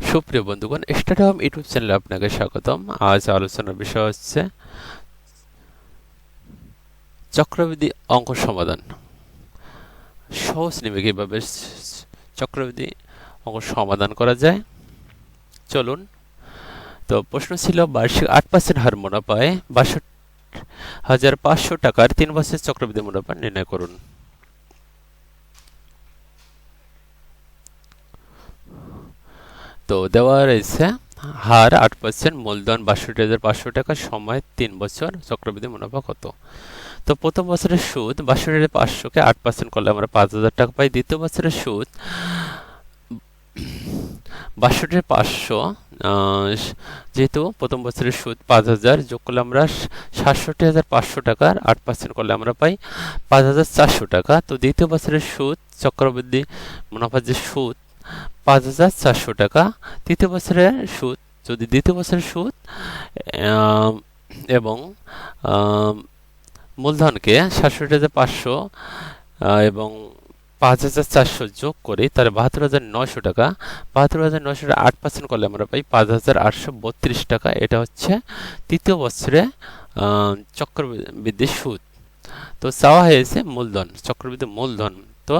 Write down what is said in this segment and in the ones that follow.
সুপ্রিয় বন্ধুগণ, stadium YouTube চ্যানেলে আপনাকে স্বাগতম। আজ আলোচনার বিষয় হচ্ছে চক্রবৃদ্ধি অঙ্ক সমাধান। সহজ নিবে কীভাবে চক্রবৃদ্ধি অঙ্ক সমাধান করা যায়? চলুন। তো প্রশ্ন ছিল, বার্ষিক আট পার্সেন্ট হার মুনাফায় বাষট্টি হাজার পাঁচশো টাকার তিন বছর চক্রবৃদ্ধি মুনাফা নির্ণয় করুন। তো দেওয়া রয়েছে হার আট পার্সেন্ট মূলধন বাষট্টি হাজার পাঁচশো টাকা, সময় তিন বছর, চক্রবৃদ্ধি মুনাফা কত? তো প্রথম বছরের সুদ বাষট্টি হাজার পাঁচশোকে আট পার্সেন্ট করলে আমরা পাঁচ হাজার টাকা পাই। দ্বিতীয় বছরের সুদ বাষট্টি পাঁচশো যেহেতু প্রথম বছরের সুদ পাঁচ হাজার, যোগ করলে আমরা সাতষট্টি হাজার পাঁচশো টাকার আট পার্সেন্ট করলে আমরা পাই পাঁচ হাজার চারশো টাকা। তো দ্বিতীয় বছরের সুদ, চক্রবৃদ্ধি মুনাফার যে সুদ পাঁচ হাজার চারশো টাকা। তৃতীয় বছরের সুদ, যদি দ্বিতীয় বছরের সুদ এবং মূলধনকে সাতষট্টি হাজার পাঁচশো এবং পাঁচ হাজার চারশো যোগ করি তাহলে বাহাত্তর হাজার নয়শো টাকা। বাহাত্তর হাজার নয়শো আট পার্সেন্ট করলে আমরা পাই পাঁচ হাজার আটশো বত্রিশ টাকা। এটা হচ্ছে তৃতীয় বছরে চক্রবৃদ্ধির সুদ। তো চাওয়া হয়েছে মূলধন, চক্রবৃদ্ধি মূলধন। তো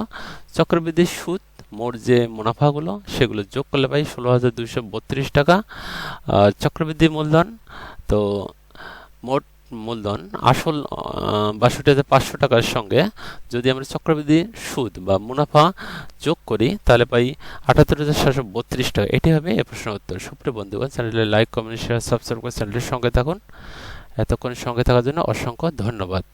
চক্রবৃদ্ধির সুদ মোট যে মুনাফাগুলো, সেগুলো যোগ করলে পাই ষোলো হাজার দুইশো বত্রিশ টাকা চক্রবৃদ্ধি মূলধন। তো মোট মূলধন আসল বাষট্টি হাজার পাঁচশো টাকার সঙ্গে যদি আমরা চক্রবৃদ্ধি সুদ বা মুনাফা যোগ করি, তাহলে পাই আটাত্তর হাজার সাতশো বত্রিশ টাকা। এটি হবে এ প্রশ্নের উত্তর। সুপ্রিয় বন্ধুগণ চ্যানেলে লাইক, কমেন্ট, শেয়ার, সাবস্ক্রাইব করে চ্যানেলের সঙ্গে থাকুন। এতক্ষণ সঙ্গে থাকার জন্য অসংখ্য ধন্যবাদ।